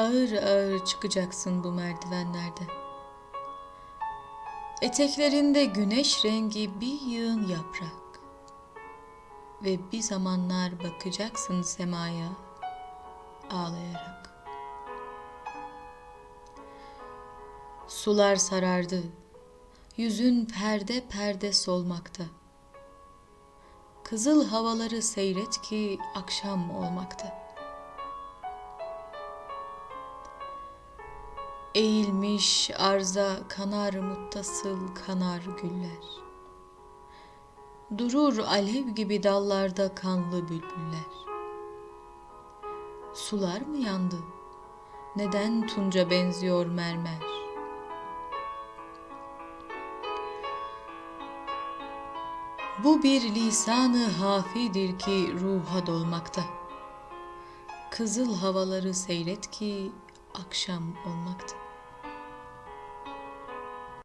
Ağır ağır çıkacaksın bu merdivenlerde. Eteklerinde güneş rengi bir yığın yaprak. Ve bir zamanlar bakacaksın semaya ağlayarak. Sular sarardı. Yüzün perde perde solmakta. Kızıl havaları seyret ki akşam olmakta. Eğilmiş arza kanar muttasıl kanar güller. Durur alev gibi dallarda kanlı bülbüller. Sular mı yandı? Neden tunca benziyor mermer? Bu bir lisanı hafidir ki ruha dolmakta. Kızıl havaları seyret ki akşam olmakta.